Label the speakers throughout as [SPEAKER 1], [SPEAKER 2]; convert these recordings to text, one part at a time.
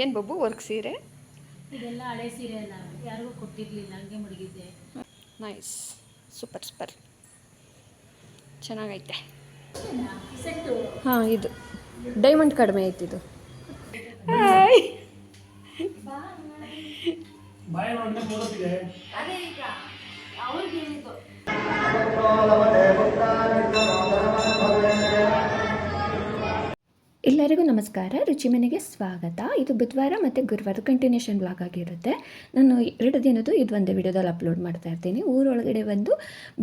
[SPEAKER 1] ಏನು ಬಬ್ಬು ವರ್ಕ್ ಸೀರೆ?
[SPEAKER 2] ಇದೆಲ್ಲ ಹಳೆ ಸೀರೆ ಅಲ್ಲ ಯಾರಿಗೂ ಕೊಟ್ಟಿರಲಿಲ್ಲ ಹಂಗೆ ಮಡಗಿದ್ದೆ.
[SPEAKER 1] ನೈಸ್ ಸೂಪರ್ ಸೂಪರ್ ಚೆನ್ನಾಗೈತೆ. ಹಾಂ ಇದು. ಡೈಮಂಡ್ ಕಡಿಮೆ ಐತಿ ಇದು.
[SPEAKER 2] ಅದೇ
[SPEAKER 3] ನಮಸ್ಕಾರ, ರುಚಿ ಮನೆಗೆ ಸ್ವಾಗತ. ಇದು ಬುಧವಾರ ಮತ್ತು ಗುರುವಾರ ಕಂಟಿನ್ಯೂಷನ್ ಬ್ಲಾಗ್ ಆಗಿರುತ್ತೆ. ನಾನು ಎರಡು ದಿನದ್ದು ಇದು ಒಂದೇ ವಿಡಿಯೋದಲ್ಲಿ ಅಪ್ಲೋಡ್ ಮಾಡ್ತಾ ಇರ್ತೀನಿ. ಊರೊಳಗಡೆ ಒಂದು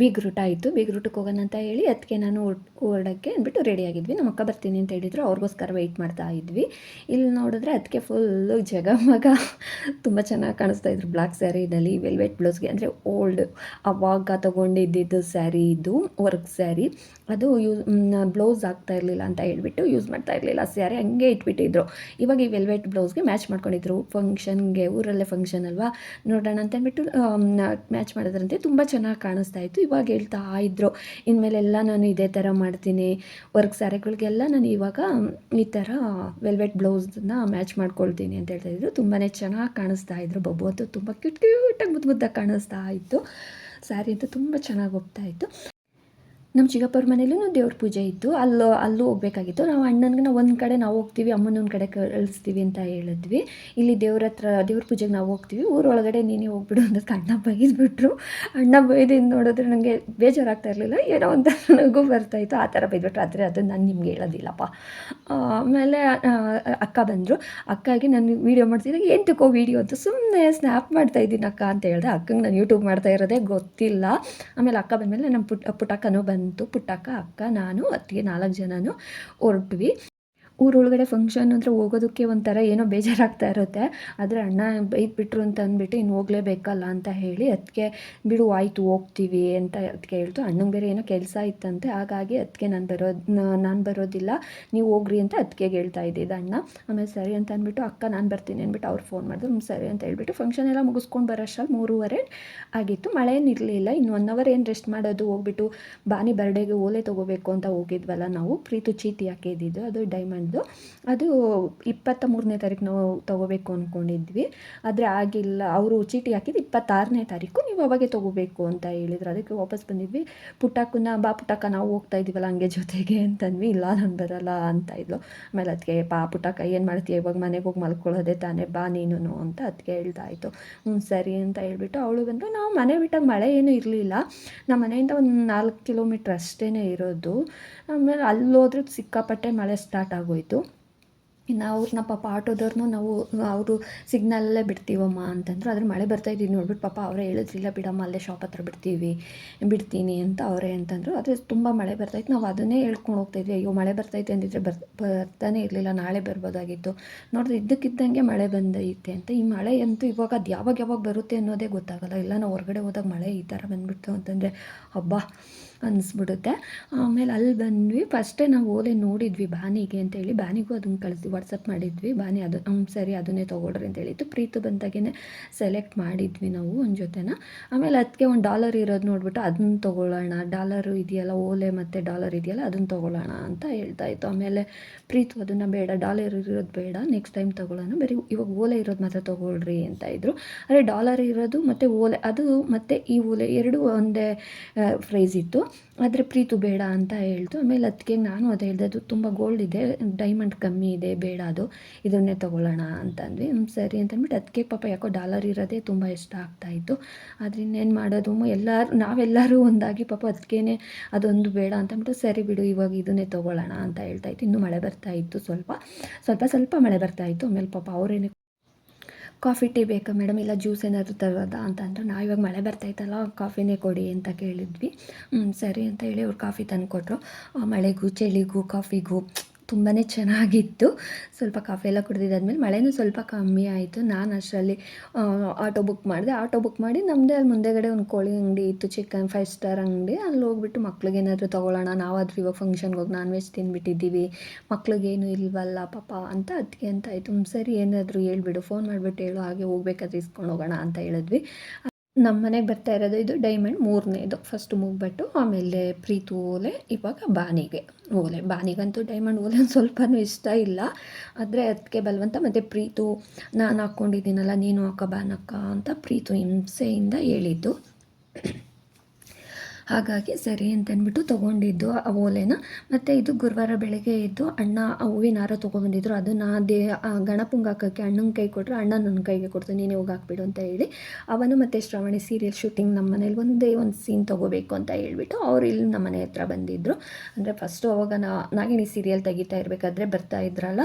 [SPEAKER 3] ಬಿಗ್ ರೂಟ್ ಆಯಿತು. ಬೀಗ್ ರೂಟಕ್ಕೆ ಹೋಗೋಣ ಅಂತ ಹೇಳಿ ಅದಕ್ಕೆ ನಾನು ಓಡೋಕ್ಕೆ ಅಂದ್ಬಿಟ್ಟು ರೆಡಿ ಆಗಿದ್ವಿ. ನಮ್ಮ ಅಕ್ಕ ಬರ್ತೀನಿ ಅಂತ ಹೇಳಿದ್ರು. ಅವ್ರಿಗೋಸ್ಕರ ವೆಯ್ಟ್ ಮಾಡ್ತಾ ಇದ್ವಿ. ಇಲ್ಲಿ ನೋಡಿದ್ರೆ ಅದಕ್ಕೆ ಫುಲ್ಲು ಜಗಮಗ ತುಂಬ ಚೆನ್ನಾಗಿ ಕಾಣಿಸ್ತಾ ಇದ್ರು. ಬ್ಲ್ಯಾಕ್ ಸ್ಯಾರಿನಲ್ಲಿ ವೆಲ್ವೆಟ್ ಬ್ಲೌಸ್ಗೆ ಅಂದರೆ ಓಲ್ಡ್ ಅವಾಗ ತೊಗೊಂಡಿದ್ದಿದ್ದು ಸ್ಯಾರಿ ಇದು ವರ್ಕ್ ಸ್ಯಾರಿ ಅದು ಯೂಸ್ ಬ್ಲೌಸ್ ಆಗ್ತಾ ಇರಲಿಲ್ಲ ಅಂತ ಹೇಳ್ಬಿಟ್ಟು ಯೂಸ್ ಮಾಡ್ತಾ ಇರಲಿಲ್ಲ. ಸ್ಯಾರಿ ಹಂಗೆ ಇಟ್ಬಿಟ್ಟಿದ್ರು. ಇವಾಗ ಈ ವೆಲ್ವೆಟ್ ಬ್ಲೌಸ್ಗೆ ಮ್ಯಾಚ್ ಮಾಡ್ಕೊಂಡಿದ್ರು. ಫಂಕ್ಷನ್ಗೆ, ಊರಲ್ಲೇ ಫಂಕ್ಷನ್ ಅಲ್ವಾ? ನೋಡೋಣ ಅಂತ ಅಂದ್ಬಿಟ್ಟು ಮ್ಯಾಚ್ ಮಾಡಿದ್ರಂತೆ. ತುಂಬ ಚೆನ್ನಾಗಿ ಕಾಣಿಸ್ತಾ ಇತ್ತು. ಇವಾಗ ಹೇಳ್ತಾ ಇದ್ರು. ಇನ್ಮೇಲೆಲ್ಲ ನಾನು ಇದೇ ಥರ ಮಾಡ್ತೀನಿ. ವರ್ಕ್ ಸ್ಯಾರಿಗಳಿಗೆಲ್ಲ ನಾನು ಇವಾಗ ಈ ಥರ ವೆಲ್ವೆಟ್ ಬ್ಲೌಸನ್ನ ಮ್ಯಾಚ್ ಮಾಡ್ಕೊಳ್ತೀನಿ ಅಂತ ಹೇಳ್ತಾ ಇದ್ರು. ತುಂಬಾ ಚೆನ್ನಾಗಿ ಕಾಣಿಸ್ತಾ ಇದ್ರು. ಬಬ್ಬು ಅಂತೂ ತುಂಬ ಕ್ಯೂಟ್, ಕ್ಯೂಟಾಗಿ ಮುದ್ದು ಮುದ್ದಾಗಿ ಕಾಣಿಸ್ತಾ ಇತ್ತು. ಸ್ಯಾರಿ ಅಂತೂ ತುಂಬ ಚೆನ್ನಾಗಿ ಹೋಗ್ತಾ ಇತ್ತು. ನಮ್ಮ ಚಿಕ್ಕಪ್ಪವ್ರ ಮನೇಲೂ ದೇವ್ರ ಪೂಜೆ ಇತ್ತು. ಅಲ್ಲೂ ಅಲ್ಲೂ ಹೋಗ್ಬೇಕಾಗಿತ್ತು. ನಾವು ಅಣ್ಣನಿಗೆ ನಾವು ಒಂದು ಕಡೆ ನಾವು ಹೋಗ್ತೀವಿ ಅಮ್ಮನ ಒಂದು ಕಡೆ ಕಳಿಸ್ತೀವಿ ಅಂತ ಹೇಳಿದ್ವಿ. ಇಲ್ಲಿ ದೇವ್ರ ಹತ್ರ, ದೇವ್ರ ಪೂಜೆಗೆ ನಾವು ಹೋಗ್ತೀವಿ. ಊರೊಳಗಡೆ ನೀನೇ ಹೋಗ್ಬಿಡು ಅನ್ನೋದಕ್ಕೆ ಅಣ್ಣ ಬೈದ್ಬಿಟ್ರು. ಅಣ್ಣ ಬೈದಿಂದ ನೋಡಿದ್ರೆ ನನಗೆ ಬೇಜಾರಾಗ್ತಾ ಇರಲಿಲ್ಲ. ಏನೋ ಒಂದು ನನಗೂ ಬರ್ತಾಯಿತ್ತು ಆ ಥರ ಬೈದ್ಬಿಟ್ರು. ಆದರೆ ಅದು ನಾನು ನಿಮ್ಗೆ ಹೇಳೋದಿಲ್ಲಪ್ಪ. ಆಮೇಲೆ ಅಕ್ಕ ಬಂದರು. ಅಕ್ಕಾಗಿ ನಾನು ವೀಡಿಯೋ ಮಾಡ್ತಿದ್ದಾಗ ಏನು ತಕ್ಕೋ ವೀಡಿಯೋ ಅಂತ? ಸುಮ್ಮನೆ ಸ್ನ್ಯಾಪ್ ಮಾಡ್ತಾ ಇದ್ದೀನಿ ಅಕ್ಕ ಅಂತ ಹೇಳಿದೆ. ಅಕ್ಕಂಗೆ ನಾನು ಯೂಟ್ಯೂಬ್ ಮಾಡ್ತಾ ಇರೋದೇ ಗೊತ್ತಿಲ್ಲ. ಆಮೇಲೆ ಅಕ್ಕ ಬಂದಮೇಲೆ ನಮ್ಮ ಪುಟ್ ಪುಟ್ಟಕ್ಕನೂ ಬಂತು. ಪುಟ್ಟಕ್ಕ ಅಕ್ಕ ನಾನು ಅತ್ತಿಗೆ ನಾಲ್ಕು ಜನನೂ ಹೊರಟ್ವಿ. ಊರೊಳಗಡೆ ಫಂಕ್ಷನ್ ಅಂದರೆ ಹೋಗೋದಕ್ಕೆ ಒಂಥರ ಏನೋ ಬೇಜಾರಾಗ್ತಾ ಇರುತ್ತೆ. ಆದರೆ ಅಣ್ಣ ಬೈದ್ಬಿಟ್ರು ಅಂತ ಅಂದ್ಬಿಟ್ಟು ಇನ್ನು ಹೋಗಲೇಬೇಕಲ್ಲ ಅಂತ ಹೇಳಿ ಅದಕ್ಕೆ ಬಿಡು ಆಯಿತು ಹೋಗ್ತೀವಿ ಅಂತ ಅದಕ್ಕೆ ಹೇಳ್ತು. ಅಣ್ಣಂಗೆ ಬೇರೆ ಏನೋ ಕೆಲಸ ಇತ್ತಂತೆ, ಹಾಗಾಗಿ ಅದಕ್ಕೆ ನಾನು ಬರೋದು ನಾನು ಬರೋದಿಲ್ಲ. ನೀವು ಹೋಗ್ರಿ ಅಂತ ಅದಕ್ಕೆ ಹೇಳ್ತಾ ಇದ್ದಿದ್ದ ಅಣ್ಣ. ಆಮೇಲೆ ಸರಿ ಅಂತ ಅಂದ್ಬಿಟ್ಟು ಅಕ್ಕ ನಾನು ಬರ್ತೀನಿ ಅಂದ್ಬಿಟ್ಟು ಅವ್ರು ಫೋನ್ ಮಾಡಿದ್ರು. ಸರಿ ಅಂತ ಹೇಳ್ಬಿಟ್ಟು ಫಂಕ್ಷನ್ ಎಲ್ಲ ಮುಗಿಸ್ಕೊಂಡು ಬರೋಷ್ಟ್ರಲ್ಲಿ ಮೂರುವರೆ ಆಗಿತ್ತು. ಮಳೆ ಇರಲಿಲ್ಲ. ಇನ್ನು ಒನ್ ಅವರ್ ಏನು ರೆಸ್ಟ್ ಮಾಡೋದು? ಹೋಗ್ಬಿಟ್ಟು, ಬಾನಿ ಬರ್ಡೇಗೆ ಓಲೆ ತೊಗೋಬೇಕು ಅಂತ ಹೋಗಿದ್ವಲ್ಲ ನಾವು. ಪ್ರೀತು ಚೀಟಿ ಹಾಕಿದ್ದು ಅದು ಡೈಮಂಡ್ದು ಅದು ಇಪ್ಪತ್ತ ಮೂರನೇ ತಾರೀಕು ನಾವು ತೊಗೋಬೇಕು ಅಂದ್ಕೊಂಡಿದ್ವಿ ಆದರೆ ಆಗಿಲ್ಲ, ಅವರು ಚೀಟಿ ಹಾಕಿದ್ದು ಇಪ್ಪತ್ತಾರನೇ ತಾರೀಕು ನೀವು ಅವಾಗೆ ತೊಗೋಬೇಕು ಅಂತ ಹೇಳಿದ್ರು. ಅದಕ್ಕೆ ವಾಪಸ್ ಬಂದಿದ್ವಿ. ಪುಟ್ಟಕ್ಕನ, ಬಾ ಪುಟ್ಟಕ್ಕ, ನಾವು ಹೋಗ್ತಾ ಇದ್ದೀವಲ್ಲ ಹಂಗೆ ಜೊತೆಗೆ ಅಂತಂದ್ವಿ. ಇಲ್ಲ, ನಾನು ಬರಲ್ಲ ಅಂತ ಇದ್ಲು. ಆಮೇಲೆ ಅದಕ್ಕೆ ಪಾ ಪುಟ್ಟಕ್ಕ, ಏನು ಮಾಡ್ತೀಯ? ಇವಾಗ ಮನೆಗೆ ಹೋಗಿ ಮಲ್ಕೊಳ್ಳೋದೆ ತಾನೇ, ಬಾ ನೀನು ಅಂತ ಅದಕ್ಕೆ ಹೇಳ್ತಾ ಇತ್ತು ಹ್ಞೂ ಸರಿ ಅಂತ ಹೇಳ್ಬಿಟ್ಟು ಅವಳು ಬಂದರು ನಾವು ಮನೆ ಬಿಟ್ಟಾಗ ಮಳೆ ಏನೂ ಇರಲಿಲ್ಲ. ನಮ್ಮ ಮನೆಯಿಂದ ಒಂದು ನಾಲ್ಕು ಕಿಲೋಮೀಟ್ರ್ ಅಷ್ಟೇ ಇರೋದು. ಆಮೇಲೆ ಅಲ್ಲೋದ್ರೆ ಸಿಕ್ಕಾಪಟ್ಟೆ ಮಳೆ ಸ್ಟಾರ್ಟ್ ಆಗೋಯ್ತು. ಇನ್ನು ಅವ್ರನ್ನ ಪಾಪ ಆಟೋದವ್ರನ್ನೂ ನಾವು, ಅವರು ಸಿಗ್ನಲಲ್ಲೇ ಬಿಡ್ತೀವಮ್ಮ ಅಂತಂದ್ರು. ಆದರೆ ಮಳೆ ಬರ್ತಾ ಇದ್ದೀವಿ ನೋಡ್ಬಿಟ್ಟು ಪಾಪ ಅವರೇ ಹೇಳಿದ್ರಿಲ್ಲ, ಬಿಡಮ್ಮ, ಅಲ್ಲೇ ಶಾಪ್ ಹತ್ರ ಬಿಡ್ತೀವಿ, ಬಿಡ್ತೀನಿ ಅಂತ ಅವರೇ ಅಂತಂದರು. ಆದರೆ ತುಂಬ ಮಳೆ ಬರ್ತಾಯಿತ್ತು ನಾವು ಅದನ್ನೇ ಹೇಳ್ಕೊಂಡು ಹೋಗ್ತಾಯಿದ್ವಿ ಅಯ್ಯೋ, ಮಳೆ ಬರ್ತೈತೆ ಅಂದಿದ್ರೆ ಬರ್, ಬರ್ತಾನೆ ಇರಲಿಲ್ಲ, ನಾಳೆ ಬರ್ಬೋದಾಗಿತ್ತು. ನೋಡಿದ್ರೆ ಇದ್ದಕ್ಕಿದ್ದಂಗೆ ಮಳೆ ಬಂದೈತೆ ಅಂತ. ಈ ಮಳೆ ಅಂತೂ ಇವಾಗ ಅದು ಯಾವಾಗ ಯಾವಾಗ ಬರುತ್ತೆ ಅನ್ನೋದೇ ಗೊತ್ತಾಗಲ್ಲ. ಇಲ್ಲ, ನಾವು ಹೊರಗಡೆ ಹೋದಾಗ ಮಳೆ ಈ ಥರ ಬಂದ್ಬಿಡ್ತು ಅಂತಂದರೆ ಹಬ್ಬ ಅನ್ನಿಸ್ಬಿಡುತ್ತೆ ಆಮೇಲೆ ಅಲ್ಲಿ ಬಂದ್ವಿ. ಫಸ್ಟೇ ನಾವು ಓಲೆ ನೋಡಿದ್ವಿ ಬಾನಿಗೆ ಅಂತೇಳಿ. ಬಾನಿಗೂ ಅದನ್ನು ಕಳಿಸಿ ವಾಟ್ಸಪ್ ಮಾಡಿದ್ವಿ. ಬಾನಿ ಅದು ಹ್ಞೂ ಸರಿ, ಅದನ್ನೇ ತೊಗೊಳ್ರಿ ಅಂತ ಹೇಳಿತ್ತು ಪ್ರೀತು ಬಂದಾಗೇ ಸೆಲೆಕ್ಟ್ ಮಾಡಿದ್ವಿ ನಾವು ಒಂದು ಜೊತೆನ. ಆಮೇಲೆ ಅದಕ್ಕೆ ಒಂದು ಡಾಲರ್ ಇರೋದು ನೋಡ್ಬಿಟ್ಟು ಅದನ್ನ ತೊಗೊಳ್ಳೋಣ. ಡಾಲರು ಇದೆಯಲ್ಲ, ಓಲೆ ಮತ್ತು ಡಾಲರ್ ಇದೆಯಲ್ಲ, ಅದನ್ನು ತೊಗೊಳ್ಳೋಣ ಅಂತ ಹೇಳ್ತಾ ಇತ್ತು. ಆಮೇಲೆ ಪ್ರೀತು ಅದನ್ನು ಬೇಡ ಡಾಲರ್ ಇರೋದು ಬೇಡ ನೆಕ್ಸ್ಟ್ ಟೈಮ್ ತೊಗೊಳ್ಳೋಣ. ಬರೀ ಇವಾಗ ಓಲೆ ಇರೋದು ಮಾತ್ರ ತೊಗೊಳ್ರಿ ಅಂತ ಇದ್ದರು ಆದರೆ ಡಾಲರ್ ಇರೋದು ಮತ್ತು ಓಲೆ, ಅದು ಮತ್ತು ಈ ಓಲೆ ಎರಡು ಒಂದೇ ಪ್ರೈಸ್ ಇತ್ತು. ಆದರೆ ಪ್ರೀತು ಬೇಡ ಅಂತ ಹೇಳ್ತು. ಆಮೇಲೆ ಅದಕ್ಕೆ ನಾನು ಅದೇ ಹೇಳಿದೆ, ಅದು ತುಂಬ ಗೋಲ್ಡ್ ಇದೆ ಡೈಮಂಡ್ ಕಮ್ಮಿ ಇದೆ, ಬೇಡ ಅದು, ಇದನ್ನೇ ತೊಗೊಳ್ಳೋಣ ಅಂತಂದ್ವಿ. ಸರಿ ಅಂತಂದ್ಬಿಟ್ಟು ಅದಕ್ಕೆ ಪಾಪ ಯಾಕೋ ಡಾಲರ್ ಇರೋದೇ ತುಂಬ ಇಷ್ಟ ಆಗ್ತಾಯಿತ್ತು ಆದರೆ ಇನ್ನೇನು ಮಾಡೋದು ಎಲ್ಲರೂ, ನಾವೆಲ್ಲರೂ ಒಂದಾಗಿ ಪಾಪ ಅದಕ್ಕೇ ಅದೊಂದು ಬೇಡ ಅಂತಂದ್ಬಿಟ್ಟು ಸರಿ ಬಿಡು, ಇವಾಗ ಇದನ್ನೇ ತೊಗೊಳ್ಳೋಣ ಅಂತ ಹೇಳ್ತಾ ಇತ್ತು. ಇನ್ನೂ ಮಳೆ ಬರ್ತಾ ಇತ್ತು ಸ್ವಲ್ಪ ಸ್ವಲ್ಪ ಸ್ವಲ್ಪ ಮಳೆ ಬರ್ತಾ ಇತ್ತು. ಆಮೇಲೆ ಪಾಪ ಅವರೇನೆ ಕಾಫಿ ಟೀ ಬೇಕಾ ಮೇಡಮ್? ಇಲ್ಲ ಜ್ಯೂಸ್ ಏನಾದರೂ ತರೋದಾ ಅಂತ ಅಂದರು. ನಾವು ಇವಾಗ ಮಳೆ ಬರ್ತೈತಲ್ಲ ಕಾಫಿನೇ ಕೊಡಿ ಅಂತ ಕೇಳಿದ್ವಿ. ಸರಿ ಅಂತ ಹೇಳಿ ಅವ್ರು ಕಾಫಿ ತಂದುಕೊಟ್ರು. ಮಳೆಗೂ ಚಳಿಗೂ, ಕಾಫಿಗೂ ತುಂಬಾ ಚೆನ್ನಾಗಿತ್ತು. ಸ್ವಲ್ಪ ಕಾಫಿ ಎಲ್ಲ ಕುಡ್ದಿದ್ದಾದ್ಮೇಲೆ ಮಳೆನೂ ಸ್ವಲ್ಪ ಕಮ್ಮಿ ಆಯಿತು. ನಾನು ಅಷ್ಟರಲ್ಲಿ ಆಟೋ ಬುಕ್ ಮಾಡಿದೆ. ಆಟೋ ಬುಕ್ ಮಾಡಿ ನಮ್ಮದೇ ಅಲ್ಲಿ ಮುಂದೆಗಡೆ ಒಂದು ಕೋಳಿ ಅಂಗಡಿ ಇತ್ತು, ಚಿಕನ್ ಫೈವ್ ಸ್ಟಾರ್ ಅಂಗಡಿ. ಅಲ್ಲಿ ಹೋಗ್ಬಿಟ್ಟು ಮಕ್ಳಿಗೆ ಏನಾದರೂ ತೊಗೊಳ್ಳೋಣ. ನಾವಾದರೂ ಇವಾಗ ಫಂಕ್ಷನ್ಗೆ ಹೋಗಿ ನಾನ್ ವೆಜ್ ತಿಂದ್ಬಿಟ್ಟಿದ್ದೀವಿ ಮಕ್ಳಿಗೇನು ಇಲ್ವಲ್ಲ ಪಾಪ ಅಂತ ಅದಕ್ಕೆ ಅಂತ ಆಯಿತು. ಸರಿ, ಏನಾದರೂ ಹೇಳ್ಬಿಡು. ಫೋನ್ ಮಾಡಿಬಿಟ್ಟು ಹೇಳು, ಹಾಗೆ ಹೋಗ್ಬೇಕಾದ್ರೆ ಇಸ್ಕೊಂಡು ಹೋಗೋಣ ಅಂತ ಹೇಳಿದ್ವಿ. ನಮ್ಮ ಮನೆಗೆ ಬರ್ತಾ ಇರೋದು ಇದು ಡೈಮಂಡ್ ಮೂರನೇದು. ಫಸ್ಟ್ ಮುಗ್ಬಿಟ್ಟು ಆಮೇಲೆ ಪ್ರೀತು ಓಲೆ ಇವಾಗ ಬಾನಿಗೆ. ಓಲೆ, ಬಾನಿಗಂತೂ ಡೈಮಂಡ್ ಓಲೆ ಒಂದು ಸ್ವಲ್ಪನೂ ಇಷ್ಟ ಇಲ್ಲ. ಆದರೆ ಅದಕ್ಕೆ ಬಲವಂತ ಮತ್ತು ಪ್ರೀತು, ನಾನು ಹಾಕ್ಕೊಂಡಿದ್ದೀನಲ್ಲ ನೀನು ಹಾಕ ಬಾನಕ್ಕ ಅಂತ ಪ್ರೀತು ಹಿಂಸೆಯಿಂದ ಹೇಳಿದ್ದು. ಹಾಗಾಗಿ ಸರಿ ಅಂತ ತೊಗೊಂಡಿದ್ದು ಆ ಓಲೆನ. ಮತ್ತು ಇದು ಗುರುವಾರ ಬೆಳಗ್ಗೆ ಇದ್ದು ಅಣ್ಣ ಆ ಹೂವಿನ ಹಾರ ತೊಗೊಬಂದಿದ್ರು ಅದನ್ನು ದೇ ಗಣಪಂಗೆ ಅಣ್ಣನ ಕೈ ಕೊಟ್ಟರು ಅಣ್ಣ ನನ್ನ ಕೈಗೆ ಕೊಡ್ತೀನಿ ನೀನು ಹೋಗಿ ಹಾಕ್ಬಿಡು ಅಂತ ಹೇಳಿ ಅವನು ಮತ್ತು ಶ್ರವಣಿ ಸೀರಿಯಲ್ ಶೂಟಿಂಗ್ ನಮ್ಮ ಮನೇಲಿ ಒಂದೇ ಒಂದು ಸೀನ್ ತೊಗೋಬೇಕು ಅಂತ ಹೇಳ್ಬಿಟ್ಟು ಅವ್ರು ಇಲ್ಲಿ ನಮ್ಮ ಮನೆ ಹತ್ರ ಬಂದಿದ್ದರು ಅಂದರೆ ಫಸ್ಟು ಅವಾಗ ನಾ, ನಾಗಿಣಿ ಸೀರಿಯಲ್ ತೆಗಿತಾ ಇರಬೇಕಾದ್ರೆ ಬರ್ತಾ ಇದ್ರಲ್ಲ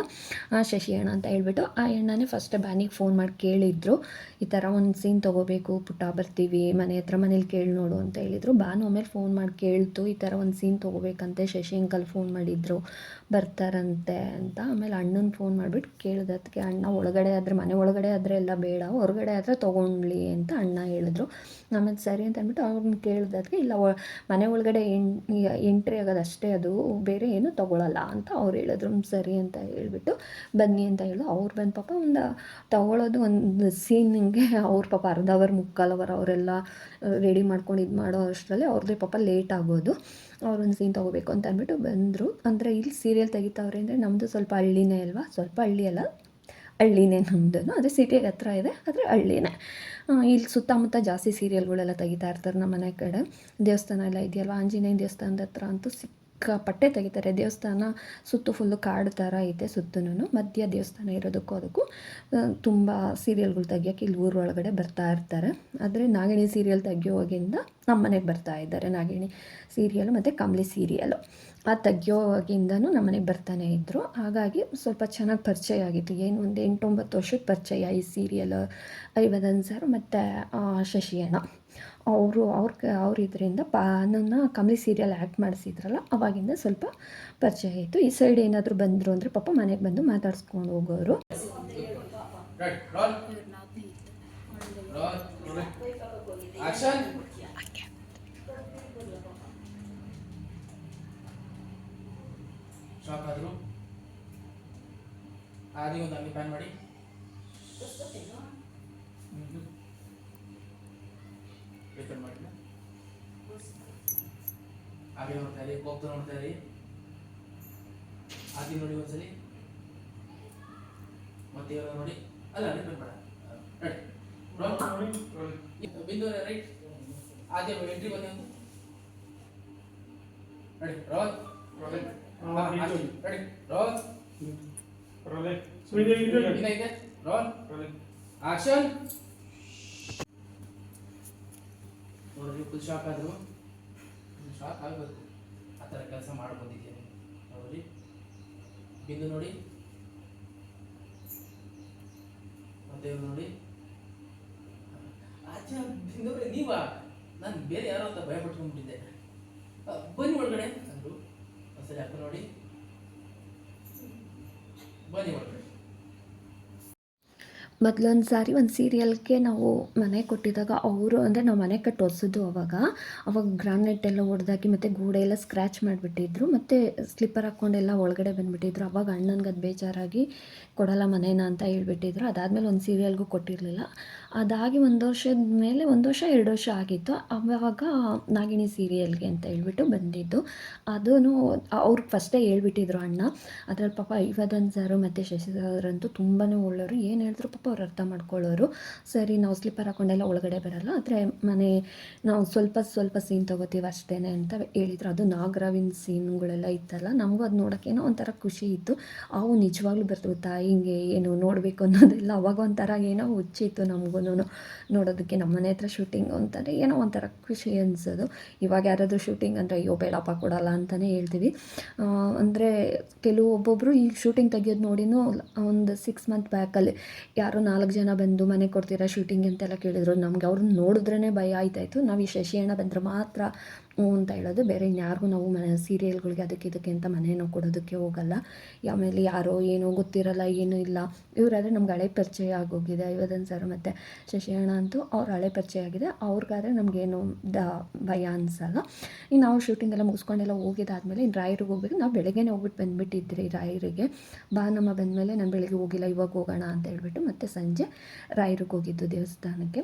[SPEAKER 3] ಶಶಿ ಅಣ್ಣ ಅಂತ ಹೇಳ್ಬಿಟ್ಟು ಆ ಅಣ್ಣನೇ ಫಸ್ಟ್ ಬ್ಯಾನಿಗೆ ಫೋನ್ ಮಾಡಿ ಕೇಳಿದ್ರು. ಈ ಥರ ಒಂದು ಸೀನ್ ತೊಗೋಬೇಕು, ಪುಟ್ಟ ಬರ್ತೀವಿ, ಮನೆ ಹತ್ರ ಮನೇಲಿ ಕೇಳಿ ನೋಡು ಅಂತ ಹೇಳಿದರು. ಬಾನು ಆಮೇಲೆ ಫೋನ್ ಮಾಡಿ ಕೇಳ್ತು ಈ ಥರ ಒಂದು ಸೀನ್ ತೊಗೋಬೇಕಂತೆ ಶಶಿ ಅಂಕಲ್ ಫೋನ್ ಮಾಡಿದ್ರು. ಬರ್ತಾರಂತೆ ಅಂತ ಆಮೇಲೆ ಅಣ್ಣನ ಫೋನ್ ಮಾಡಿಬಿಟ್ಟು ಕೇಳಿದಕ್ಕೆ ಅಣ್ಣ ಒಳಗಡೆ ಆದರೆ, ಮನೆ ಒಳಗಡೆ ಆದರೆ ಎಲ್ಲ ಬೇಡ, ಹೊರಗಡೆ ಆದರೆ ತೊಗೊಂಡ್ಲಿ ಅಂತ ಅಣ್ಣ ಹೇಳಿದ್ರು. ಆಮೇಲೆ ಸರಿ ಅಂತ ಅಂದ್ಬಿಟ್ಟು ಅವ್ರನ್ನ ಕೇಳಿದಕ್ಕೆ ಇಲ್ಲ, ಒ, ಮನೆ ಒಳಗಡೆ ಎಂಟ್ರಿ ಆಗೋದು ಅಷ್ಟೇ, ಅದು ಬೇರೆ ಏನು ತೊಗೊಳಲ್ಲ ಅಂತ ಅವ್ರು ಹೇಳಿದ್ರು. ಸರಿ ಅಂತ ಹೇಳಿಬಿಟ್ಟು ಬನ್ನಿ ಅಂತ ಹೇಳಿದ್ರು ಅವ್ರು ಬಂದು ಪಾಪ ಒಂದು ತಗೊಳ್ಳೋದು ಒಂದು ಸೀನಿಂಗೆ ಅವ್ರ ಪಾಪ ಅರ್ಧ ಅವರ್ ಮುಕ್ಕಾಲು ಅವರ್ ಅವರೆಲ್ಲ, ರೆಡಿ ಮಾಡ್ಕೊಂಡು ಇದು ಮಾಡೋ ಅಷ್ಟರಲ್ಲಿ ಅವ್ರದ್ದೇ ಪಾಪ ಲೇಟ್ ಆಗೋದು. ಅವ್ರೊಂದು ಸೀನ್ ತೊಗೋಬೇಕು ಅಂತ ಅಂದ್ಬಿಟ್ಟು ಬಂದರು. ಅಂದರೆ ಇಲ್ಲಿ ಸೀರಿಯಲ್ ತೆಗಿತಾವ್ರೆ ಅಂದರೆ ನಮ್ಮದು ಸ್ವಲ್ಪ ಹಳ್ಳಿನೇ ಅಲ್ವಾ? ಸ್ವಲ್ಪ ಹಳ್ಳಿ ಅಲ್ಲ? ಹಳ್ಳಿನೇ ನಮ್ಮದು ಅದೇ ಸಿಟಿಗೆ ಹತ್ರ ಇದೆ, ಆದರೆ ಹಳ್ಳಿನೇ. ಇಲ್ಲಿ ಸುತ್ತಮುತ್ತ ಜಾಸ್ತಿ ಸೀರಿಯಲ್ಗಳೆಲ್ಲ ತೆಗಿತಾ ಇರ್ತಾರೆ ನಮ್ಮ ಮನೆ ಕಡೆ. ದೇವಸ್ಥಾನ ಎಲ್ಲ ಇದೆಯಲ್ವ? ಆಂಜನೇಯ ದೇವಸ್ಥಾನದ ಹತ್ರ ಅಂತೂ ಸಿಕ್ಕಾಪಟ್ಟೆ ತೆಗಿತಾರೆ. ದೇವಸ್ಥಾನ ಸುತ್ತು ಫುಲ್ಲು ಕಾಡು ಥರ ಇದೆ ಸುತ್ತಲೂ ಮಧ್ಯ ದೇವಸ್ಥಾನ ಇರೋದಕ್ಕೂ ಅದಕ್ಕೂ ತುಂಬ ಸೀರಿಯಲ್ಗಳು ತೆಗಿಯೋಕೆ ಇಲ್ಲಿ ಊರೊಳಗಡೆ ಬರ್ತಾ ಇರ್ತಾರೆ. ಆದರೆ ನಾಗಿಣಿ ಸೀರಿಯಲ್ ತೆಗಿಯೋವಾಗಿಂದ ನಮ್ಮ ಮನೆಗೆ ಬರ್ತಾ ಇದ್ದಾರೆ. ನಾಗಿಣಿ ಸೀರಿಯಲ್ ಮತ್ತು ಕಂಬಳಿ ಸೀರಿಯಲು ಆ ತೆಗಿಯೋವಾಗಿಂದನೂ ನಮ್ಮ ಮನೆಗೆ ಬರ್ತಾನೆ ಇದ್ದರು ಹಾಗಾಗಿ ಸ್ವಲ್ಪ ಚೆನ್ನಾಗಿ ಪರಿಚಯ ಆಗಿತ್ತು. ಏನು ಒಂದು ಎಂಟೊಂಬತ್ತು ವರ್ಷದ ಪರಿಚಯ ಈ ಸೀರಿಯಲ್ ಐವದನ್ ಸರ್ ಮತ್ತು ಶಶಿ ಅಣ್ಣ ಅವರು ಅವ್ರ ಅವ್ರ ಇದರಿಂದ ಪಾ ನನ್ನ ಕಮಲಿ ಸೀರಿಯಲ್ ಆ್ಯಕ್ಟ್ ಮಾಡಿಸಿದ್ರಲ್ಲ ಅವಾಗಿಂದ ಸ್ವಲ್ಪ ಪರಿಚಯ ಆಯಿತು. ಈ ಸೈಡ್ ಏನಾದರೂ ಬಂದರು ಅಂದರೆ ಪಾಪ ಮನೆಗೆ ಬಂದು ಮಾತಾಡ್ಸ್ಕೊಂಡು ಹೋಗೋರು.
[SPEAKER 4] Right, roll. Roll. Action. Shock ಆದ್ರು ಆದಿ ಒಂದು ಹಂಗೆ ಪ್ಯಾನ್ ಮಾಡಿ ರಿಪೇರ್ ಮಾಡಿಲ್ಲ ಹಾಗೆ ನೋಡ್ತಾ ಇರಿ ಹೋಗ್ತಾ ನೋಡ್ತಾ ಇರಿ. ಆದಿ ನೋಡಿ ಒಂದ್ಸಲಿ. ಮತ್ತೆ ಇವಾಗ ನೋಡಿ. ಅಲ್ಲ ರಿಪೇರ್ ಮಾಡ. ರೆಡಿ ಬಿಂದು ರೈಟ್ ಆದ್ಯ ಎಂಟ್ರಿ ಬನ್ನಿ ಒಂದು. ರೆಡಿ ರೋಲ್ ರೆಡಿ ರೋಲ್ ಇನ್ನ ಇದೆ? ರೋಲ್ ಆಕ್ಷನ್ ನೋಡ್ರಿ ಫುಲ್ ಶಾಕ್ ಆದ್ರು. ಶಾಕ್ ಆಗಬೇಕು ಆ ಥರ ಕೆಲಸ ಮಾಡ್ಬೋದಿದ್ದೇನೆ ನೋಡಿ. ಬಿಂದು ನೋಡಿ. ಮತ್ತೆ ಇವ್ರು ನೋಡಿ. ಆಚೆ ಬಿಂದವ್ರೆ ನೀವಾ? ನಾನು ಬೇರೆ ಯಾರೋ ಅಂತ ಭಯ ಪಟ್ಕೊಂಡ್ಬಿಟ್ಟಿದ್ದೆ. ಬನ್ನಿ ಒಳಗಡೆ ಅಂದರು. ಒಂದ್ಸರಿ ಅಕ್ಕ ನೋಡಿ. ಬನ್ನಿ ಒಳಗಡೆ.
[SPEAKER 3] ಮೊದಲೊಂದು ಸಾರಿ ಒಂದು ಸೀರಿಯಲ್ಗೆ ನಾವು ಮನೆ ಕೊಟ್ಟಿದ್ದಾಗ ಅವರು ಅಂದರೆ ನಾವು ಮನೆ ಕಟ್ಟಿ ಒರೆಸಿದ್ದು ಅವಾಗ. ಅವಾಗ ಗ್ರಾನೈಟ್ ಎಲ್ಲ ಹೊಡೆದಾಕಿ ಮತ್ತು ಗೋಡೆ ಎಲ್ಲ ಸ್ಕ್ರ್ಯಾಚ್ ಮಾಡಿಬಿಟ್ಟಿದ್ರು. ಮತ್ತು ಸ್ಲಿಪ್ಪರ್ ಹಾಕ್ಕೊಂಡೆಲ್ಲ ಒಳಗಡೆ ಬಂದುಬಿಟ್ಟಿದ್ರು. ಅವಾಗ ಅಣ್ಣನಿಗೆ ಅದು ಬೇಜಾರಾಗಿ ಕೊಡಲ್ಲ ಮನೇನ ಅಂತ ಹೇಳ್ಬಿಟ್ಟಿದ್ರು. ಅದಾದಮೇಲೆ ಒಂದು ಸೀರಿಯಲ್ಗೂ ಕೊಟ್ಟಿರಲಿಲ್ಲ. ಅದಾಗಿ ಒಂದು ವರ್ಷದ ಮೇಲೆ ಒಂದು ವರ್ಷ, ಎರಡು ವರ್ಷ ಆಗಿತ್ತು. ಅವಾಗ ನಾಗಿಣಿ ಸೀರಿಯಲ್ಗೆ ಅಂತ ಹೇಳ್ಬಿಟ್ಟು ಬಂದಿದ್ದು. ಅದೂ ಅವ್ರಿಗೆ ಫಸ್ಟೇ ಹೇಳ್ಬಿಟ್ಟಿದ್ರು ಅಣ್ಣ. ಅದ್ರಲ್ಲಿ ಪಾಪ ಐವದನ್ ಸರು ಮತ್ತು ಶಶಿ ತುಂಬಾ ಒಳ್ಳೆಯವರು ಏನು ಹೇಳಿದ್ರು ಪಾಪ ಅವ್ರು ಅರ್ಥ ಮಾಡ್ಕೊಳ್ಳೋರು. ಸರಿ, ನಾವು ಸ್ಲಿಪ್ಪರ್ ಹಾಕೊಂಡೆಲ್ಲ ಒಳಗಡೆ ಬರಲ್ಲ. ಆದರೆ ಮನೆ ನಾವು ಸ್ವಲ್ಪ ಸ್ವಲ್ಪ ಸೀನ್ ತೊಗೋತೀವಿ ಅಷ್ಟೇ ಅಂತ ಹೇಳಿದ್ರು. ಅದು ನಾಗರವಿನ ಸೀನ್ಗಳೆಲ್ಲ ಇತ್ತಲ್ಲ, ನಮಗೂ ಅದು ನೋಡೋಕ್ಕೇನೋ ಒಂಥರ ಖುಷಿ ಇತ್ತು. ಅವು ನಿಜವಾಗ್ಲೂ ಬರ್ತಾ ಹಿಂಗೆ ಏನು ನೋಡಬೇಕು ಅನ್ನೋದೆಲ್ಲ ಅವಾಗ ಒಂಥರ ಏನೋ ಹುಚ್ಚಿತ್ತು ನಮಗೂ. ನೋಡೋದಕ್ಕೆ ನಮ್ಮ ಮನೆ ಹತ್ರ ಶೂಟಿಂಗ್ ಅಂತಾರೆ ಏನೋ ಒಂಥರ ಖುಷಿ ಅನಿಸೋದು. ಇವಾಗ ಯಾರಾದರೂ ಶೂಟಿಂಗ್ ಅಂದರೆ ಅಯ್ಯೋ ಬೇಡಪ್ಪ ಕೊಡಲ್ಲ ಅಂತಲೇ ಹೇಳ್ತೀವಿ. ಅಂದರೆ ಕೆಲವು ಒಬ್ಬೊಬ್ಬರು ಈ ಶೂಟಿಂಗ್ ತೆಗಿಯೋದು ನೋಡಿನೂ ಒಂದು ಸಿಕ್ಸ್ ಮಂತ್ ಬ್ಯಾಕಲ್ಲಿ ಯಾರೋ ನಾಲ್ಕು ಜನ ಬಂದು ಮನೆ ಕೊಡ್ತೀರಾ ಶೂಟಿಂಗ್ ಅಂತೆಲ್ಲ ಕೇಳಿದ್ರು. ನಮಗೆ ಅವ್ರನ್ನ ನೋಡಿದ್ರೇ ಭಯ ಆಯ್ತಾಯಿತು. ನಾವು ಈ ಶಶಿ ಬಂದರೆ ಮಾತ್ರ ಹ್ಞೂ ಅಂತ ಹೇಳೋದು. ಬೇರೆ ಇನ್ಯಾರಿಗೂ ನಾವು ಮನೆ ಸೀರಿಯಲ್ಗಳಿಗೆ ಅದಕ್ಕೆ ಇದಕ್ಕೆ ಅಂತ ಮನೆಯೋ ಕೊಡೋದಕ್ಕೆ ಹೋಗಲ್ಲ. ಆಮೇಲೆ ಯಾರೋ ಏನೋ ಗೊತ್ತಿರಲ್ಲ, ಏನೂ ಇಲ್ಲ. ಇವರಾದರೆ ನಮ್ಗೆ ಹಳೆ ಪರಿಚಯ ಆಗೋಗಿದೆ. ಐವದನ್ ಸರ್ ಮತ್ತು ಶಶಿಯಣ್ಣ ಅಂತೂ ಅವ್ರ ಹಳೆ ಪರಿಚಯ ಆಗಿದೆ. ಅವ್ರಿಗಾದ್ರೆ ನಮಗೇನು ದ ಭಯ ಅನಿಸಲ್ಲ. ಇನ್ನು ನಾವು ಶೂಟಿಂಗ್ ಎಲ್ಲ ಮುಗಿಸ್ಕೊಂಡೆಲ್ಲ ಹೋಗಿದ್ದಾದ್ಮೇಲೆ ಇನ್ನು ರಾಯರಿಗೆ ಹೋಗ್ಬೇಕು. ನಾವು ಬೆಳಗ್ಗೆನೇ ಹೋಗ್ಬಿಟ್ಟು ಬಂದುಬಿಟ್ಟಿದ್ರಿ ರಾಯರಿಗೆ. ಬಾ ನಮ್ಮ ಬಂದಮೇಲೆ ನಾನು ಬೆಳಗ್ಗೆ ಹೋಗಿಲ್ಲ, ಇವಾಗ ಹೋಗೋಣ ಅಂತ ಹೇಳ್ಬಿಟ್ಟು ಮತ್ತೆ ಸಂಜೆ ರಾಯರಿಗೆ ಹೋಗಿದ್ದು ದೇವಸ್ಥಾನಕ್ಕೆ.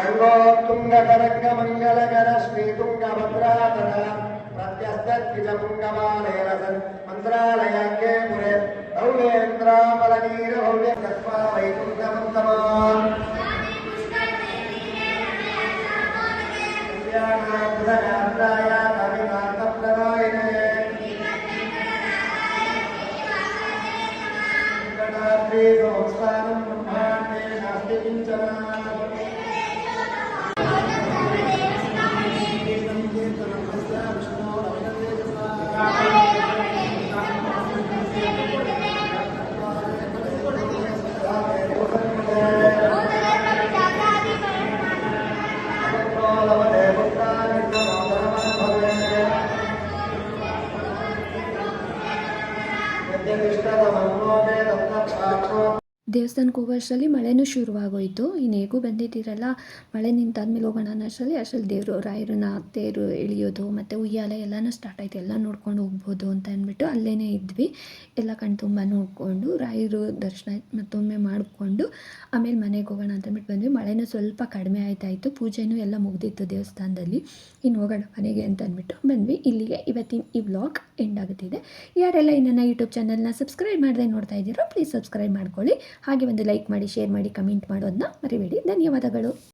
[SPEAKER 5] गङ्गोत्तुङ्गतरङ्गमङ्गलकरश्मीतुङ्गभद्रा तथा प्रत्यस्तद्विजपुङ्गमालेरसन् मन्त्रालयाङ्गे पुरे रौलेन्द्रामलनीरभौले गत्वा वैकुण्ठमुत्तमान् यात्राया कविकान्तप्रदायिने वेङ्कटाद्रीसो
[SPEAKER 3] ದೇವಸ್ಥಾನಕ್ಕೆ ಹೋಗೋ ಅಷ್ಟರಲ್ಲಿ ಮಳೆನೂ ಶುರುವಾಗೋಯಿತು. ಇನ್ನು ಹೇಗೂ ಬಂದಿದ್ದೀರಲ್ಲ, ಮಳೆ ನಿಂತಾದ್ಮೇಲೆ ಹೋಗೋಣ ಅನ್ನೋಷ್ಟರಲ್ಲಿ ಅಷ್ಟರಲ್ಲಿ ದೇವರು, ರಾಯರನ್ನ ತೇರು ಎಳೆಯೋದು, ಮತ್ತು ಉಯ್ಯಾಲೆ ಎಲ್ಲನೂ ಸ್ಟಾರ್ಟ್ ಆಯಿತು. ಎಲ್ಲ ನೋಡ್ಕೊಂಡು ಹೋಗ್ಬೋದು ಅಂತ ಅಂದ್ಬಿಟ್ಟು ಅಲ್ಲೇ ಇದ್ವಿ. ಎಲ್ಲ ಕಣ್ ತುಂಬ ನೋಡಿಕೊಂಡು ರಾಯರು ದರ್ಶನ ಮತ್ತೊಮ್ಮೆ ಮಾಡಿಕೊಂಡು ಆಮೇಲೆ ಮನೆಗೆ ಹೋಗೋಣ ಅಂತ ಅಂದ್ಬಿಟ್ಟು ಬಂದ್ವಿ. ಮಳೆನೂ ಸ್ವಲ್ಪ ಕಡಿಮೆ ಆಯ್ತಾಯಿತ್ತು ಪೂಜೆನೂ ಎಲ್ಲ ಮುಗ್ದಿತ್ತು ದೇವಸ್ಥಾನದಲ್ಲಿ. ಇನ್ನು ಹೋಗೋಣ ಮನೆಗೆ ಅಂತ ಅಂದ್ಬಿಟ್ಟು ಬಂದ್ವಿ. ಇಲ್ಲಿಗೆ ಇವತ್ತಿನ ಈ ವ್ಲಾಗ್ ಎಂಡ್ ಆಗುತ್ತಿದೆ. ಯಾರೆಲ್ಲ ಇನ್ನ ನನ್ನ ಯೂಟ್ಯೂಬ್ ಚಾನಲ್ನ ಸಬ್ಸ್ಕ್ರೈಬ್ ಮಾಡದೆ ನೋಡ್ತಾ ಇದ್ದೀರೋ ಪ್ಲೀಸ್ ಸಬ್ಸ್ಕ್ರೈಬ್ ಮಾಡ್ಕೊಳ್ಳಿ. ಹಾಗೆ ಒಂದು ಲೈಕ್ ಮಾಡಿ ಶೇರ್ ಮಾಡಿ ಕಮೆಂಟ್ ಮಾಡೋದನ್ನ ಮರಿಬೇಡಿ. ಧನ್ಯವಾದಗಳು.